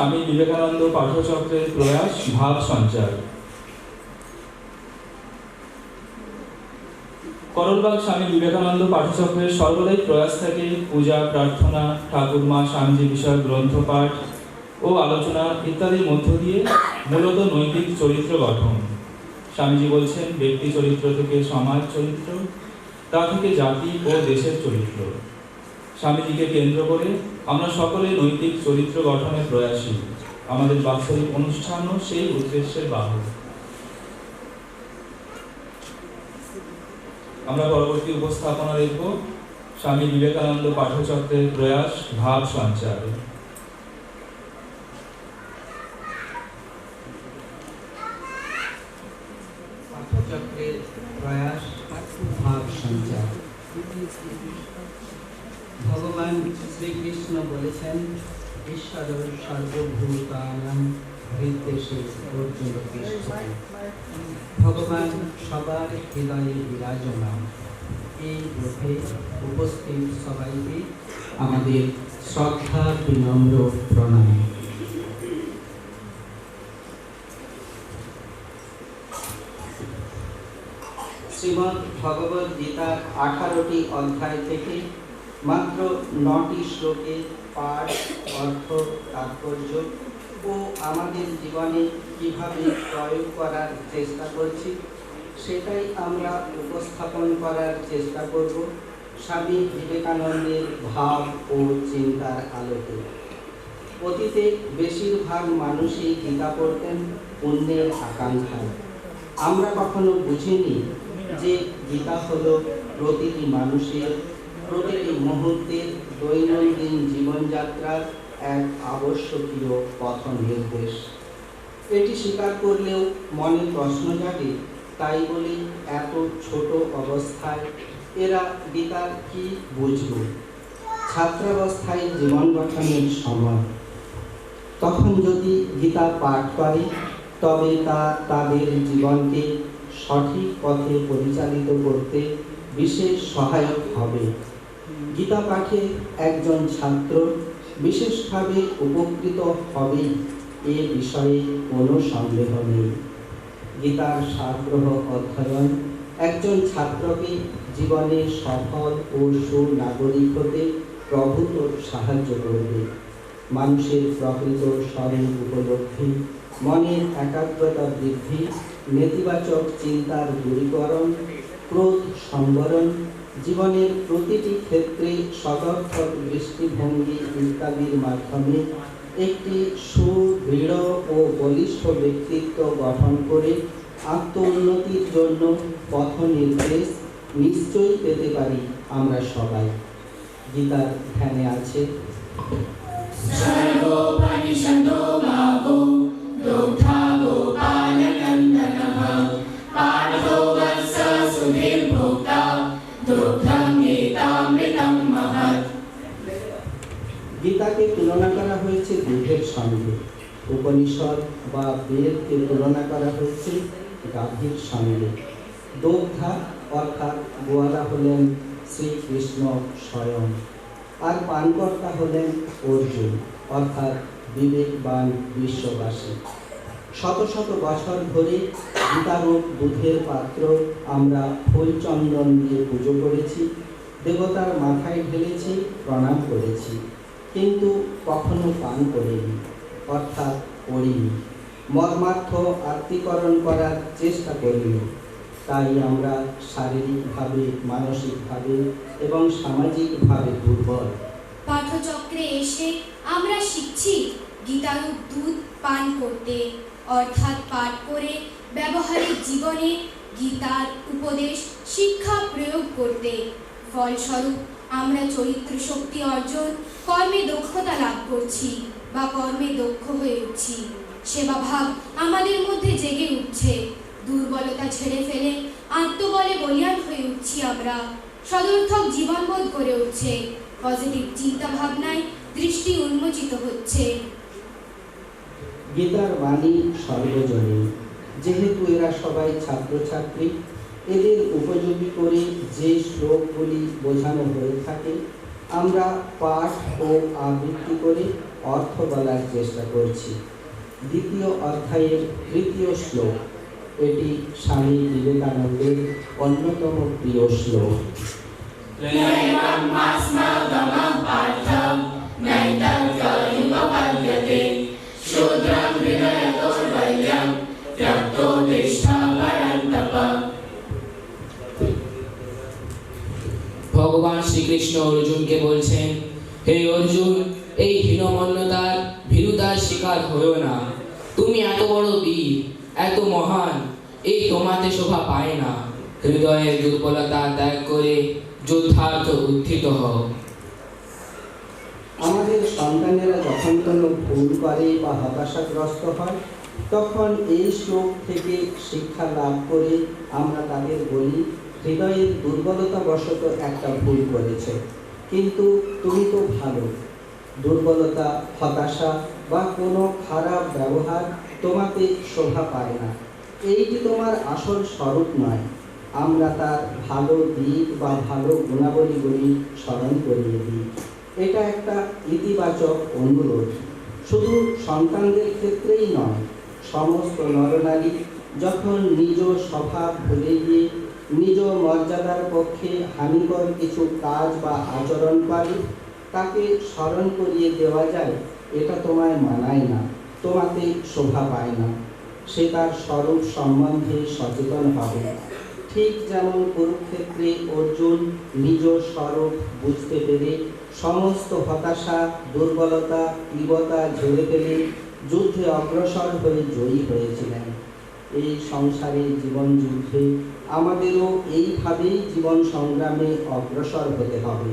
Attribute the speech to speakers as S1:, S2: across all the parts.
S1: স্বামী বিবেকানন্দ পাঠচক্রের প্রয়াস, ভাব সঞ্চার। করলবাগ স্বামী বিবেকানন্দ পাঠচক্রের সর্বদাই প্রয়াস থাকে পূজা, প্রার্থনা ঠাকুরমা স্বামীজি বিষয়ক গ্রন্থপাঠ ও আলোচনা ইত্যাদির মধ্য দিয়ে মূলত নৈতিক চরিত্র গঠন। স্বামীজি বলছেন, ব্যক্তি চরিত্র থেকে সমাজ চরিত্র, তা থেকে জাতি ও দেশের চরিত্র। স্বামীজিকে কেন্দ্র করে আমরা সকলে নৈতিক চরিত্র গঠনে প্রয়াসী। আমাদের বাৎসরিক অনুষ্ঠানও সেই উদ্দেশ্যের বাহক আমরা পরবর্তী উপস্থাপনা দেখব স্বামী বিবেকানন্দ পাঠচক্রের প্রয়াস, ভাব সঞ্চার।
S2: পাঠচক্রের প্রয়াস, ভাব সঞ্চার। ভগবান শ্রীকৃষ্ণ বলেছেন ঈশ্বর সর্বভূতানাম হৃদেশে অর্জুন ভগবান সবার হৃদয়ে বিরাজমান। এই রূপে উপস্থিত সবাইকে আমাদের শ্রদ্ধা বিনম্র প্রণাম। শ্রীমদ্ ভগবদ গীতার আঠারোটি অধ্যায় থেকে মাত্র নটি শ্লোকে পাঠ, অর্থ, তাৎপর্য ও আমাদের জীবনে কীভাবে প্রয়োগ করার চেষ্টা করছি, সেটাই আমরা উপস্থাপন করার চেষ্টা করব স্বামী বিবেকানন্দের ভাব ও চিন্তার আলোকে। অতীতে বেশিরভাগ মানুষই গীতা পড়তেন, পুণ্যের আকাঙ্ক্ষায়। আমরা কখনো বুঝিনি যে গীতা হলো প্রতিটি মানুষের প্রতিটি মুহূর্তের দৈনন্দিন জীবনযাত্রার এক আবশ্যকীয় পথ নির্দেশ এটি স্বীকার করলেও মনে প্রশ্ন জাগে, তাই বলে এত ছোট অবস্থায় এরা গীতার কি বুঝব? ছাত্রাবস্থায় জীবন গঠনের সময়। তখন যদি গীতা পাঠ করে, তবে তা তাদের জীবনকে সঠিক পথে পরিচালিত করতে বিশেষ সহায়ক হবে। গীতা পাঠে একজন ছাত্র বিশেষভাবে উপকৃত হবে এ বিষয়ে কোনো সন্দেহ নেই। গীতার সাগ্রহ অধ্যয়ন একজন ছাত্রকে জীবনে সফল ও সুনাগরিক হতে প্রভূত সাহায্য করবে। মানুষের প্রকৃত স্বরূপ উপলব্ধি, মনের একাগ্রতা বৃদ্ধি, নেতিবাচক চিন্তার দূরীকরণ, ক্রোধ সংবরণ জীবনের প্রতিটি ক্ষেত্রে সতর্ক দৃষ্টিভঙ্গি ইত্যাদির মাধ্যমে একটি সুদৃঢ় ও বলিষ্ঠ ব্যক্তিত্ব গঠন করে আত্ম উন্নতির জন্য পথ নির্দেশ নিশ্চয়ই পেতে পারি আমরা সবাই। গীতার ধ্যানে আছে সর্বোপনিষদো মা সঙ্গে উপনিষদ বা বেদকে তুলনা করা হয়েছে গাভীর সঙ্গে দোগ্ধা অর্থাৎ গোয়ালা হলেন শ্রীকৃষ্ণ স্বয়ং আর পানকর্তা হলেন অর্জুন, অর্থাৎ বিবেকবান বিশ্ববাসী। শত শত বছর ধরে গীতারূপ দুধের পাত্র আমরা ফুল চন্দন দিয়ে পুজো করেছি, দেবতার মাথায় ঢেলেছি, প্রণাম করেছি, কিন্তু কখনো পান করিনি। অর্থাৎ করিনি মর্মার্থ আত্মীকরণ করার চেষ্টা করিনি। তাই আমরা শারীরিকভাবে, মানসিকভাবে এবং সামাজিকভাবে দুর্বল।
S3: পাঠচক্রে এসে আমরা শিখছি গীতারূপ দুধ পান করতে। অর্থাৎ পাঠ করে ব্যবহারিক জীবনে গীতার উপদেশ, শিক্ষা প্রয়োগ করতে। ফলস্বরূপ আমরা চরিত্র শক্তি অর্জন, কর্মে দক্ষতা লাভ করছি। বা কর্মে দক্ষ হয়ে উঠছি। সেবা ভাব আমাদের মধ্যে জেগে উঠছে। দুর্বলতা ছেড়ে ফেলে আত্মবলে বলিয়ান হয়ে উঠছি আমরা। সদর্থক জীবনবোধ করে উঠছে। পজিটিভ চিন্তা ভাবনায় দৃষ্টি উন্মোচিত হচ্ছে।
S2: গীতার বাণী সর্বজনীন। যেহেতু এরা সবাই ছাত্রছাত্রী, এদের উপযোগী করে যে শ্লোকগুলি বোঝানো হয়ে থাকে, আমরা পাঠ ও আবৃত্তি করে অর্থ বলার চেষ্টা করছি। দ্বিতীয় অধ্যায়ের তৃতীয় শ্লোক। এটি স্বামী বিবেকানন্দের অন্যতম প্রিয় শ্লোক।
S4: ভগবান শ্রীকৃষ্ণ অর্জুনকে বলছেন, হে অর্জুন এই হীনমন্যতার ভীরুতার শিকার হয়েও না। তুমি এত বড় বীর, এত মহান, এই তোমাতে শোভা পায় না। হৃদয়ের দুর্বলতা ত্যাগ করে যুদ্ধার্থ উত্থিত হও।
S2: আমাদের সন্তানেরা যখন কোনো ভুল করে বা হতাশাগ্রস্ত হয়, তখন এই শ্লোক থেকে শিক্ষা লাভ করে আমরা তাদের বলি, হৃদয়ের দুর্বলতা বশত একটা ভুল করেছে। কিন্তু তুমি তো ভালো। দুর্বলতা, হতাশা বা কোনো খারাপ ব্যবহার তোমাতে শোভা পায় না। এইটি তোমার আসল স্বরূপ নয়, আমরা তার ভালো দিক বা ভালো গুণাবলীগুলি স্মরণ করিয়ে দিই। এটা একটা ইতিবাচক অনুরোধ। শুধু সন্তানদের ক্ষেত্রেই নয়, সমস্ত নরনারী যখন নিজ স্বভাব ভুলে গিয়ে নিজ মর্যাদার পক্ষে হানিকর কিছু কাজ বা আচরণ করে তাকে স্মরণ করিয়ে দেওয়া যায়, এটা তোমায় মানায় না, তোমাতে শোভা পায় না। সে তার স্বরূপ সম্বন্ধে সচেতন হবে। ঠিক যেমন কুরুক্ষেত্রে অর্জুন নিজ স্বরূপ বুঝতে পেরে সমস্ত হতাশা, দুর্বলতা, তীব্রতা ঝেড়ে ফেলে যুদ্ধে অগ্রসর হয়ে জয়ী হয়েছিলেন। এই সংসারে জীবন যুদ্ধে আমাদেরও এইভাবেই জীবন সংগ্রামে অগ্রসর হতে হবে।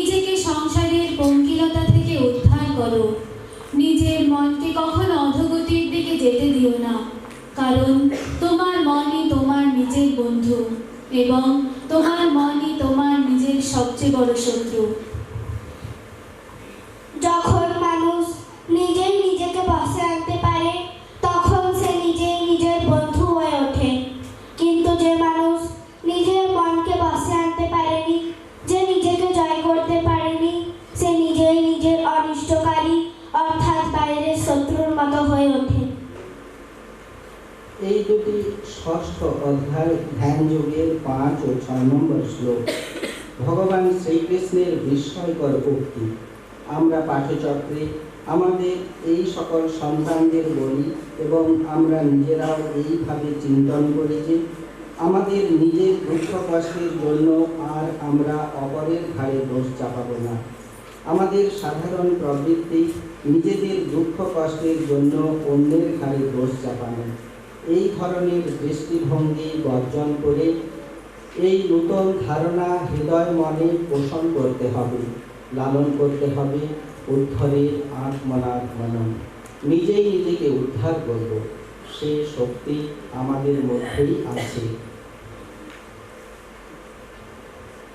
S5: নিজেকে সংসারের পঙ্কিলতা থেকে উদ্ধার করো। নিজের মনকে কখনো অধগতির দিকে যেতে দিও না, কারণ তোমার মনই তোমার নিজের বন্ধু এবং তোমার মনই তোমার নিজের সবচেয়ে বড় শত্রু।
S6: যখন
S2: ষষ্ঠ অধ্যায় ধ্যান যোগের পাঁচ ও ছয় নম্বর শ্লোক। ভগবান শ্রীকৃষ্ণের বিস্ময়কর উক্তি আমরা পাঠচক্রে আমাদের এই সকল সন্তানদের বলি এবং আমরা নিজেরাও এইভাবে চিন্তন করি যে আমাদের নিজের দুঃখ কষ্টের জন্য আর আমরা অপরের ঘাড়ে দোষ চাপাবো না। আমাদের সাধারণ প্রবৃত্তি নিজেদের দুঃখ কষ্টের জন্য অন্যের ঘাড়ে দোষ চাপানো। এই ধরনের দৃষ্টিভঙ্গি বর্জন করে এই নূতন ধারণা হৃদয় মনে পোষণ করতে হবে, লালন করতে হবে, উদ্ধরের আত্মনাত্মনম নিজেই নিজেকে উদ্ধার করব, সে শক্তি আমাদের মধ্যেই আছে।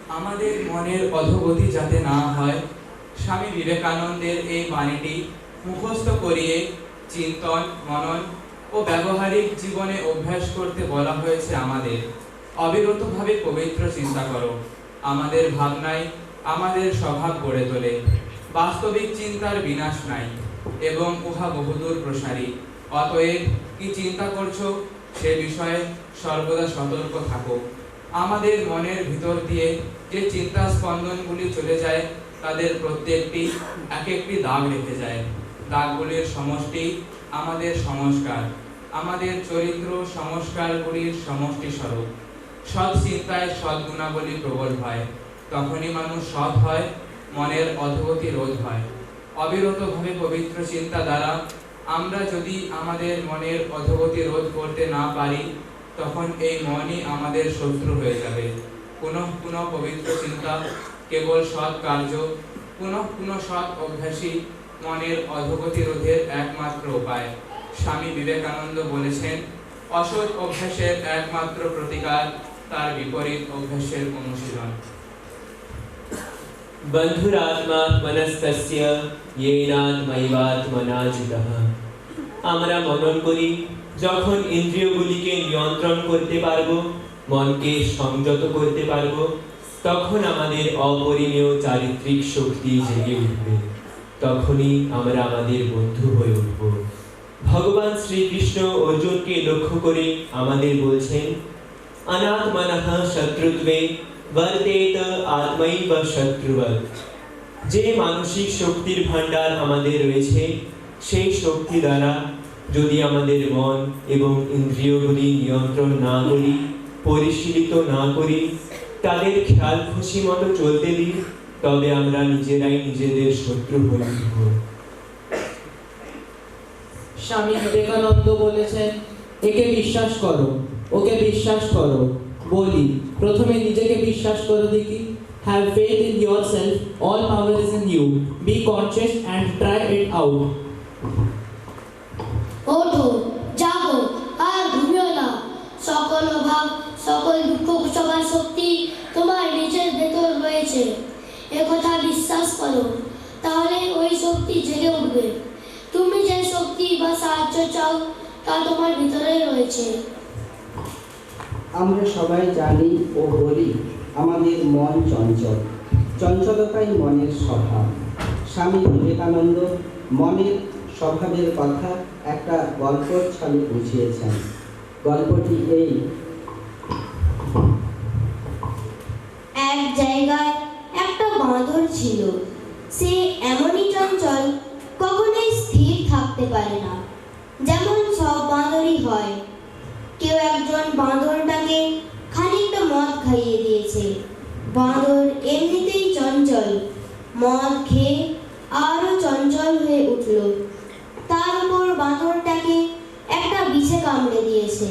S7: আমাদের মনের অধোগতি যাতে না হয়, স্বামী বিবেকানন্দের এই বাণীটি মুখস্থ করিয়ে চিন্তন, মনন ও ব্যবহারিক জীবনে অভ্যাস করতে বলা হয়েছে আমাদের। অবিরতভাবে পবিত্র চিন্তা করো। আমাদের ভাবনায় আমাদের স্বভাব গড়ে তোলে। বাস্তবিক চিন্তার বিনাশ নাই এবং উহা বহুদূর প্রসারী। অতএব, কি চিন্তা করছ, সে বিষয়ে সর্বদা সতর্ক থাকো। আমাদের মনের ভিতর দিয়ে যে চিন্তা স্পন্দনগুলি চলে যায়, তাদের প্রত্যেকটি এক একটি দাগ রেখে যায়। দাগগুলির সমষ্টি আমাদের সংস্কার, আমাদের চরিত্র সংস্কারগুলির সমষ্টি স্বরূপ। সৎ চিন্তায় সৎ গুণাবলী প্রবল হয়, তখনই মানুষ সৎ হয়, মনের অধোগতি রোধ হয়। অবিরতভাবে পবিত্র চিন্তা দ্বারা আমরা যদি আমাদের মনের অধগতি রোধ করতে না পারি, তখন এই মনই আমাদের শত্রু হয়ে যাবে। পুনঃ পুনঃ পবিত্র চিন্তা, কেবল সৎ কার্য, পুনঃ পুনঃ সৎ অভ্যাসই মনের অধোগতি রোধের একমাত্র উপায়। স্বামী বিবেকানন্দ বলেছেন, অসৎ অভ্যাসের একমাত্র প্রতিকার তার বিপরীত অভ্যাসের অনুশীলন।
S8: বন্ধুরাত্মা মনস্তস্য মনা জিতঃ আমরা মনন করি, যখন ইন্দ্রিয়গুলিকে নিয়ন্ত্রণ করতে পারব, মনকে সংযত করতে পারব, তখন আমাদের অপরিমেয় চারিত্রিক শক্তি জেগে উঠবে। তখনই আমরা আমাদের বন্ধু হয়ে উঠব। ভগবান শ্রীকৃষ্ণ অর্জুনকে লক্ষ্য করে আমাদের বলছেন, অনাত্মনঃ শত্রুত্বে বর্তেত আত্মৈব শত্রুবৎ। যে মানসিক শক্তির ভাণ্ডার আমাদের রয়েছে, সেই শক্তি দ্বারা যদি আমাদের মন এবং ইন্দ্রিয়গুলি নিয়ন্ত্রণ না করি, পরিশীলিত না করি, তাদের খেয়াল খুশি মতো চলতে দিই তবে আমরা নিজেরাই নিজেদের শত্রু হয়ে উঠব।
S9: স্বামী বিবেকানন্দ বলেছেন একে বিশ্বাস করো ওকে বিশ্বাস করো। বলি প্রথমে নিজেকে বিশ্বাস করো দেখি। Have faith in yourself all power is in you be conscious and try it out
S10: ওঠো জাগো আর ঘুমিও না। সকল অভাব সকল দুঃখ কুশকার শক্তি তোমার নিজের ভেতর রয়েছে। একথা বিশ্বাস করো তাহলে ওই শক্তি জেগে উঠবে। তুমি যে শক্তি বা সাহায্য চাও তা তোমার ভিতরে রয়েছে।
S2: আমরা সবাই জানি ও বলি আমাদের মন চঞ্চল। চঞ্চলতাই মনের স্বভাব। স্বামী বিবেকানন্দ মনের স্বভাবের কথা একটা গল্পর ছলে বুঝিয়েছেন। গল্পটি এই।
S10: এক জায়গায় ছিল। সে এমনই চঞ্চল কখনোই স্থির থাকতে পারে না। যেমন সব বাঁদরই হয়। কেউ একজন বাঁদরটাকে খানিকটা মদ খাইয়ে দিয়েছে। বাঁদর এমনিতেই চঞ্চল। মদ খেয়ে আরও চঞ্চল হয়ে উঠল। তার উপর বাঁদরটাকে একটা বিছে কামড়ে দিয়েছে।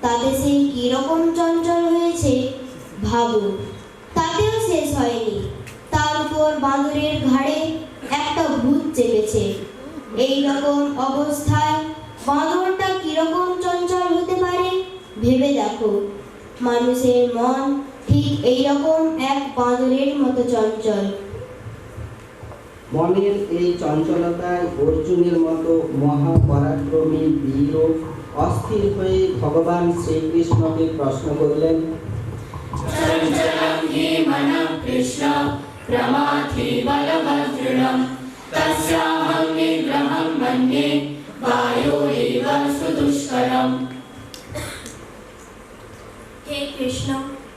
S10: তাতে সে কীরকম চঞ্চল হয়েছে ভাবো তাতেও শেষ হয়নি। সুন্দর বাঁদরের ঘাড়ে একটা ভূত চেপেছে। এই রকম অবস্থায় বাঁদরটা কীরকম চঞ্চল হতে পারে ভেবে দেখো। মানুষের মন ঠিক এই রকম এক বাঁদরের মতো চঞ্চল।
S2: মনের এই চঞ্চলতায় অর্জুনের মতো মহাপরাক্রমী বীর অস্থির হয়ে ভগবান শ্রীকৃষ্ণকে প্রশ্ন করলেন
S11: চঞ্চলম হি মন কৃষ্ণ। प्रमाथि बलभद्रणं तस्याहं निग्रहं मन्ये वायो एव सुदुष्करम्
S6: হে কৃষ্ণ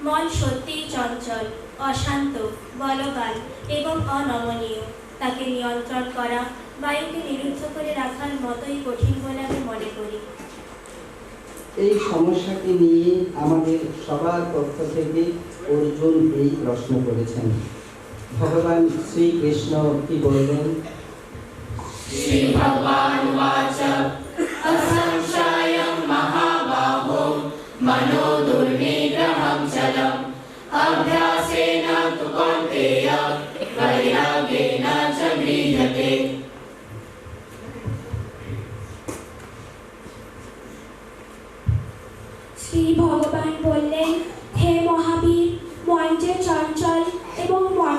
S6: মন সত্যিই চঞ্চল অশান্ত বলবান এবং অনমনীয় তাকে নিয়ন্ত্রণ করা বায়ুকে নিরুদ্ধ করে রাখার মতোই কঠিন বলে আমি মনে করি
S2: এই সমস্যাটি নিয়ে আমাদের সবার পক্ষ থেকে অর্জুন এই প্রশ্ন করেছেন ভগবান শ্রীকৃষ্ণ কি বললেন?
S6: শ্রী ভগবান উচ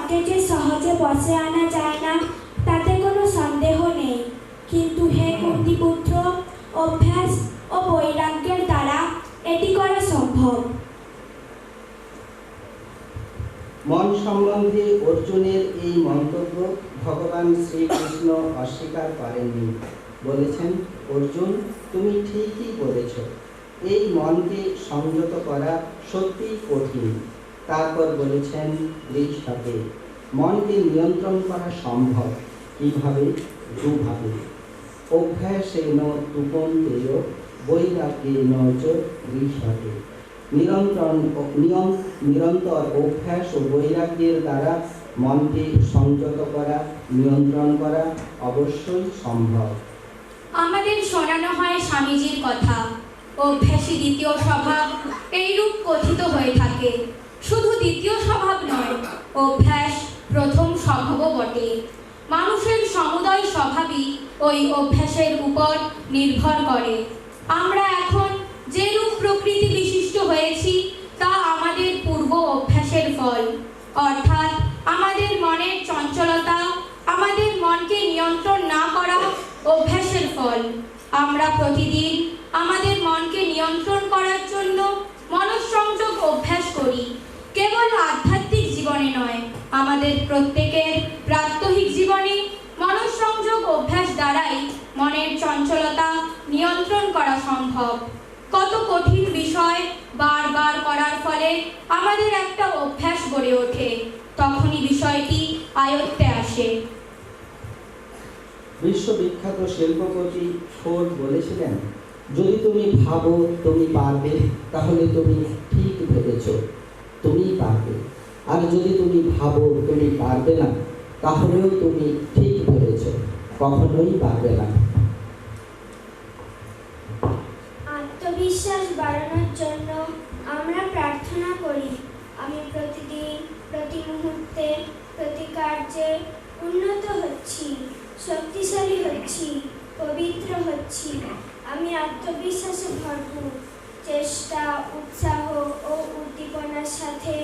S6: মনকে যে সহজে বসে আনা যায় না। তাতে কোনো সন্দেহ নেই। কিন্তু হে কুন্তিপুত্র অভ্যাস ও বৈরাগ্যের দ্বারা এটি করা সম্ভব।
S2: মন সম্বন্ধে অর্জুনের এই মন্তব্য ভগবান শ্রীকৃষ্ণ অস্বীকার করেননি। বলেছেন, অর্জুন, তুমি ঠিকই বলেছ। এই মনকে সংযত করা সত্যিই কঠিন। তারপর বলেছেন ঋষভে মনকে নিয়ন্ত্রণ করা সম্ভব কীভাবে? দুভাবে। অভ্যাসেন তুপন্তেয় বৈরাগ্যেন ঋষভে নিরন্তর নিয়ম, নিরন্তর অভ্যাস ও বৈরাগ্যের দ্বারা মনকে সংযত করা, নিয়ন্ত্রণ করা অবশ্যই সম্ভব।
S3: আমাদের শোনানো হয় স্বামীজির কথা। অভ্যাসী দ্বিতীয় স্বভাব এইরূপ কথিত হয়ে থাকে। শুধু দ্বিতীয় স্বভাব নয়, অভ্যাস প্রথম স্বভাবও বটে। মানুষের সমুদয় স্বভাবই ওই অভ্যাসের উপর নির্ভর করে। আমরা এখন যে রূপ প্রকৃতি বিশিষ্ট হয়েছি, তা আমাদের পূর্ব অভ্যাসের ফল। অর্থাৎ আমাদের মনের চঞ্চলতা, আমাদের মনকে নিয়ন্ত্রণ না করা অভ্যাসের ফল। আমরা প্রতিদিন আমাদের মনকে নিয়ন্ত্রণ করার জন্য মনঃসংযোগ অভ্যাস করি। কেবল আধ্যাত্মিক জীবনে নয়, আমাদের প্রত্যেকের প্রাত্যহিক জীবনে মনঃসংযোগ অভ্যাস দ্বারাই মনের চঞ্চলতা নিয়ন্ত্রণ করা সম্ভব। কত কঠিন বিষয় বারবার করার ফলে আমাদের একটা অভ্যাস গড়ে ওঠে, তখনই বিষয়টি আয়ত্তে আসে।
S2: বিশ্ববিখ্যাত শিল্পপতি ফোর্ড বলেছিলেন, যদি তুমি ভাবো তুমি পারবে, তাহলে তুমি ঠিক ভেবেছ। তুমি পারবে। আর যদি তুমি ভাবো তুমি পারবে না, তাহলেও তুমি ঠিক ভেবেছ কখনোই পারবে না।
S6: আত্মবিশ্বাস বাড়ানোর জন্য আমরা প্রার্থনা করি, আমি প্রতিদিন, প্রতি মুহূর্তে, প্রতি কার্যে উন্নত হচ্ছি, শক্তিশালী হচ্ছি, পবিত্র হচ্ছি, আমি আত্মবিশ্বাসে ভরপুর। চেষ্টা, উৎসাহ ও উদ্দীপনার সাথে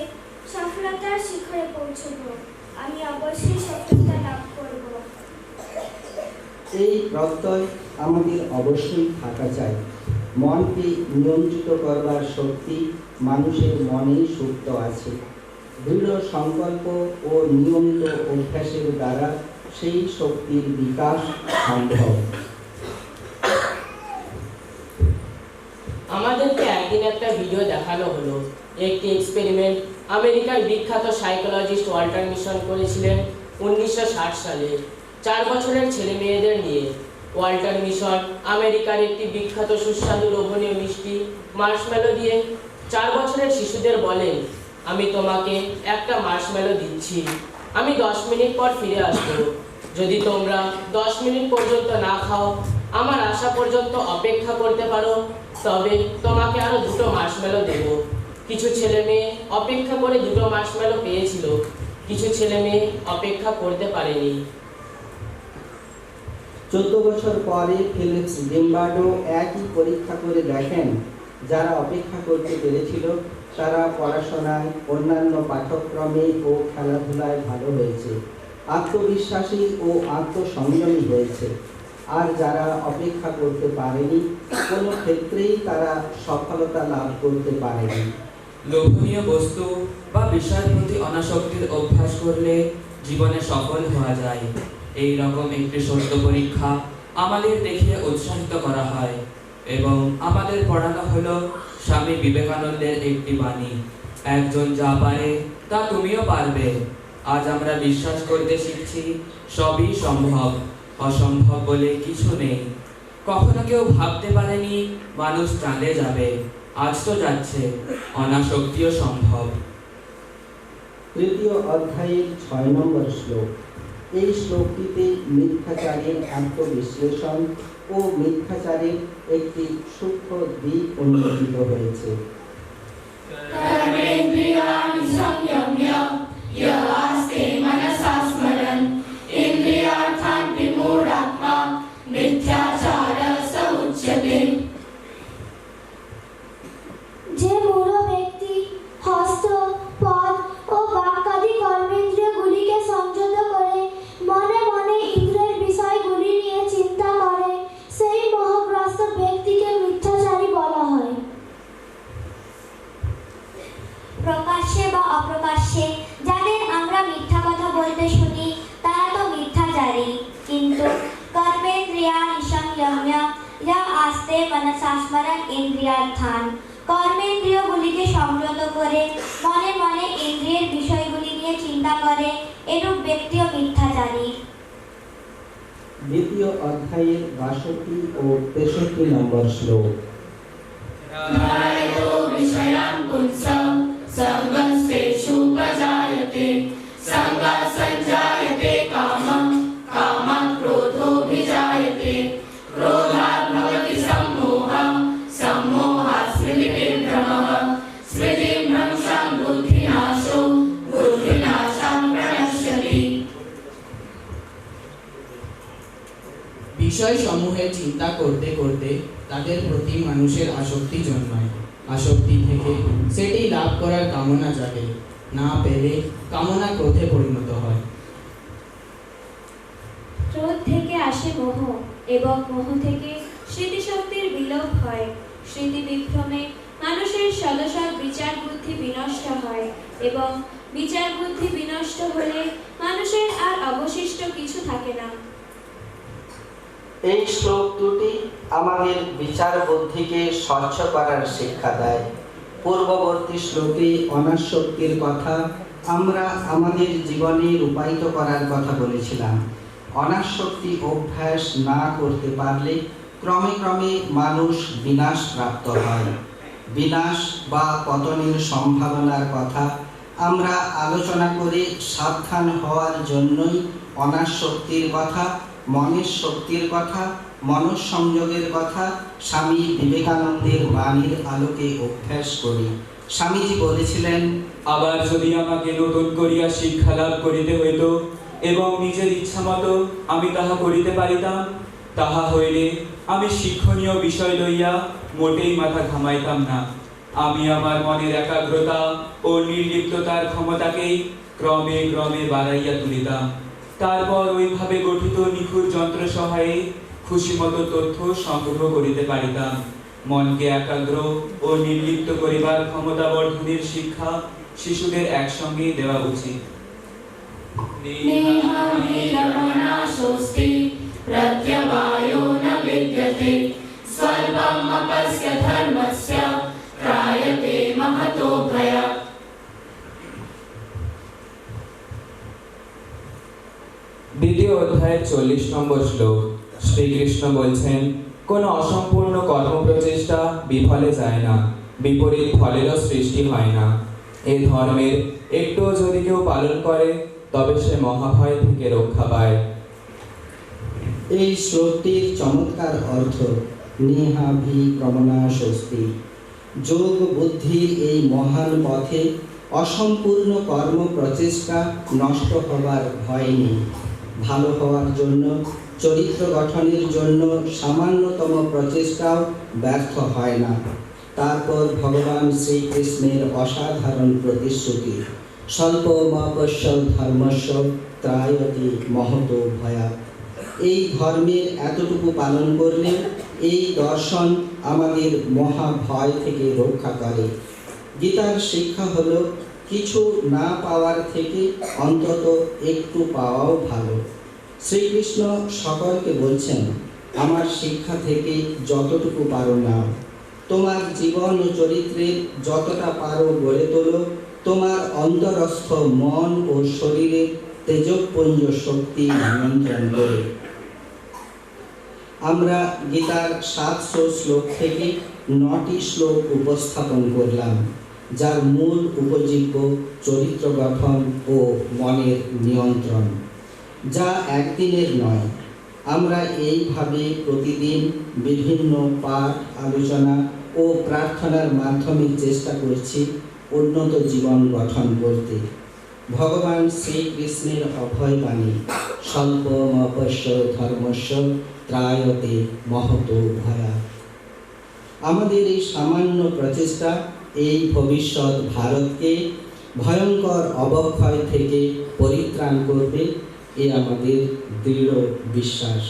S6: সফলতার শিখরে পৌঁছব। আমি অবশ্যই সফলতা লাভ করব।
S2: এই প্রত্যয় আমাদের অবশ্যই থাকা চাই। মনকে নিয়ন্ত্রিত করবার শক্তি মানুষের মনেই সুপ্ত আছে। দৃঢ় সংকল্প ও নিয়মিত অভ্যাসের দ্বারা সেই শক্তির বিকাশ সম্ভব।
S12: ভিডিও দেখানো হলো। একটি এক্সপেরিমেন্ট আমেরিকার বিখ্যাত সাইকোলজিস্ট ওয়াল্টার মিশন করেছিলেন উনিশশো সালে। চার বছরের ছেলে মেয়েদের নিয়ে। ওয়াল্টার মিশন আমেরিকার একটি বিখ্যাত সুস্বাদু লোভনীয় মিষ্টি মার্শমেলো দিয়ে চার বছরের শিশুদের বলেন, আমি তোমাকে একটা মার্শমেলো দিচ্ছি। আমি দশ মিনিট পর ফিরে আসব। যদি তোমরা দশ মিনিট পর্যন্ত না খাও, আমার আসা পর্যন্ত অপেক্ষা করতে পারো। তবে তোমাকে আরও দুটো মার্শমেলো দেব। কিছু ছেলে মেয়ে অপেক্ষা করে দুটো মার্শমেলো পেয়েছিল। কিছু ছেলে মেয়ে অপেক্ষা করতে পারেনি।
S2: চোদ্দ বছর পরে ফিলিপস ডিম্বার্ডো একই পরীক্ষা করে দেখেন, যারা অপেক্ষা করতে পেরেছিল, তারা পড়াশোনায় অন্যান্য পাঠ্যক্রমে ও খেলাধুলায় ভালো হয়েছে, আত্মবিশ্বাসী ও আত্মসংযমী হয়েছে। আর যারা অপেক্ষা করতে পারেনি, কোনো ক্ষেত্রেই তারা সফলতা লাভ করতে পারেনি।
S1: লোভনীয় বস্তু বা বিষয়ের প্রতি অনাসক্তির অভ্যাস করলে জীবনে সফল হওয়া যায়। এই রকম একটি সত্য পরীক্ষা আমাদের দেখিয়ে উৎসাহিত করা হয় এবং আমাদের পড়ানো হলো স্বামী বিবেকানন্দের একটি বাণী, একজন যা পারে, তা তুমিও পারবে। আজ আমরা বিশ্বাস করতে শিখছি, সবই সম্ভব। অসম্ভব বলে কিছু নেই। কখনো কেউ ভাবতে পারেনি মানুষ চাঁদে যাবে। আজ তো যাচ্ছে অনাসক্তিও সম্ভব।
S2: তৃতীয় অধ্যায়ের ছয় নম্বর শ্লোক। এই শ্লোকটিতে মিথ্যাচারের আত্মবিশ্লেষণ ও মিথ্যাচারের একটি সূক্ষ্ম দিক উন্মোচিত হয়েছে।
S11: संगा संजायते कामं
S6: कामं क्रोधोऽभिजायते क्रोधात् भवति सम्मोहः सम्मोहात् स्मृतिं भ्रमः स्मृतिं भ्रंशां बुद्धिनाशो बुद्धिनाशां प्रणश्यति বিষয় সমূহের চিন্তা
S13: করতে করতে তাদের প্রতি মানুষের আসক্তি জন্মায় আসক্তি থেকে সেটি লাভ করার কামনা জাগে না পেলে কামনা ক্রোধে পরিণত হয়।
S14: ক্রোধ থেকে আসে মোহ এবং মোহ থেকে স্মৃতিশক্তির বিলোপ হয়। স্মৃতি বিভ্রমে মানুষের সদসৎ বিচার বুদ্ধি বিনষ্ট হয় এবং বিচার বুদ্ধি বিনষ্ট হলে মানুষের আর অবশিষ্ট কিছু থাকে না।
S2: এই শ্লোক দুটি আমাদের বিচার বুদ্ধিকে স্বচ্ছ করার শিক্ষা দেয়। পূর্ববর্তী শ্লোকে অনাসক্তির কথা আমরা আমাদের জীবনে রূপায়িত করার কথা বলেছিলাম। অনাসক্তি অভ্যাস না করতে পারলে ক্রমে ক্রমে মানুষ বিনাশ প্রাপ্ত হয়। বিনাশ বা পতনের সম্ভাবনার কথা আমরা আলোচনা করে সাবধান হওয়ার জন্যই অনাসক্তির কথা, মনের শক্তির কথা মনঃসংযোগের কথা স্বামী বিবেকানন্দের বাণীর আলোকে অভ্যাস করি। স্বামীজি বলেছিলেন,
S1: আবার যদি আমাকে নতুন করিয়া শিক্ষা লাভ করিতে হইত এবং নিজের ইচ্ছা মতো আমি তাহা করিতে পারিতাম, তাহা হইলে আমি শিক্ষণীয় বিষয় লইয়া মোটেই মাথা ঘামাইতাম না। আমি আমার মনের একাগ্রতা ও নির্লিপ্ততার ক্ষমতাকেই ক্রমে ক্রমে বাড়াইয়া তুলিতাম। তারপর ওইভাবে গঠিত নিখুঁত যন্ত্র সহায়ে খুশিমতো তথ্য সংগ্রহ করিতে পারিতাম মনকে একাগ্র ও নির্লিপ্ত করিবার ক্ষমতা বর্ধনের শিক্ষা শিশুদের একসঙ্গেই দেওয়া উচিত
S11: नेहानिरमणाशोऽस्ति प्रत्यवायो न विद्यते स्वल्पम् अपस्य धर्मस्य त्रायते महतो भयात्
S12: দ্বিতীয় অধ্যায়ের চল্লিশ নম্বর শ্লোক শ্রীকৃষ্ণ বলছেন, কোন অসম্পূর্ণ কর্ম প্রচেষ্টা বিফলে যায় না, বিপরীত ফলেরও সৃষ্টি হয় না। এ ধর্মের একটুও যদি কেউ পালন করে, তবে সে মহাভয় থেকে রক্ষা পায়।
S2: এই শ্লোকটির চমৎকার অর্থ নেহাভি ক্রমণা স্বস্তি যোগ বুদ্ধির এই মহান পথে অসম্পূর্ণ কর্ম প্রচেষ্টা নষ্ট হবার ভয় নেই। ভালো হওয়ার জন্য চরিত্র গঠনের জন্য সামান্যতম প্রচেষ্টাও ব্যর্থ হয় না। তারপর ভগবান শ্রীকৃষ্ণের অসাধারণ প্রতিশ্রুতি, স্বল্প মপস্য ধর্মস্য ত্রায়তি মহত ভয়া। এই ধর্মের এতটুকু পালন করলে এই দর্শন আমাদের মহা ভয় থেকে রক্ষা করে। গীতার শিক্ষা হলো, কিছু না পাওয়ার থেকে অন্তত একটু পাওয়াও ভালো। শ্রীকৃষ্ণ সকলকে বলছেন, আমার শিক্ষা থেকে যতটুকু পারো নাও। তোমার জীবন ও চরিত্রের যতটা পারো গড়ে তোলো। তোমার অন্তরস্থ মন ও শরীরের তেজপুঞ্জ শক্তি নিয়ন্ত্রণ করে। আমরা গীতার সাতশো শ্লোক থেকে নটি শ্লোক উপস্থাপন করলাম, যার মূল উপজীব্য চরিত্র গঠন ও মনের নিয়ন্ত্রণ। যা একদিনের নয়। আমরা এইভাবে প্রতিদিন বিভিন্ন পাঠ, আলোচনা ও প্রার্থনার মাধ্যমে চেষ্টা করছি উন্নত জীবন গঠন করতে। ভগবান শ্রীকৃষ্ণের অভয় বাণী স্বল্প মপস্য ধর্মস্য ত্রায়তে মহত ভয়া আমাদের এই সামান্য প্রচেষ্টা, এই ভবিষ্যৎ ভারতকে ভয়ঙ্কর অবক্ষয় থেকে পরিত্রাণ করবে এ আমাদের দৃঢ় বিশ্বাস।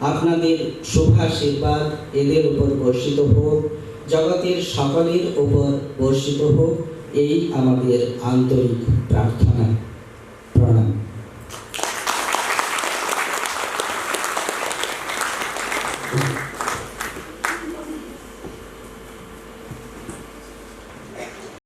S2: আপনাদের শুভাশীর্বাদ এদের উপর বর্ষিত হোক, জগতের সকলের উপর বর্ষিত হোক, এই আমাদের আন্তরিক প্রার্থনা, প্রণাম।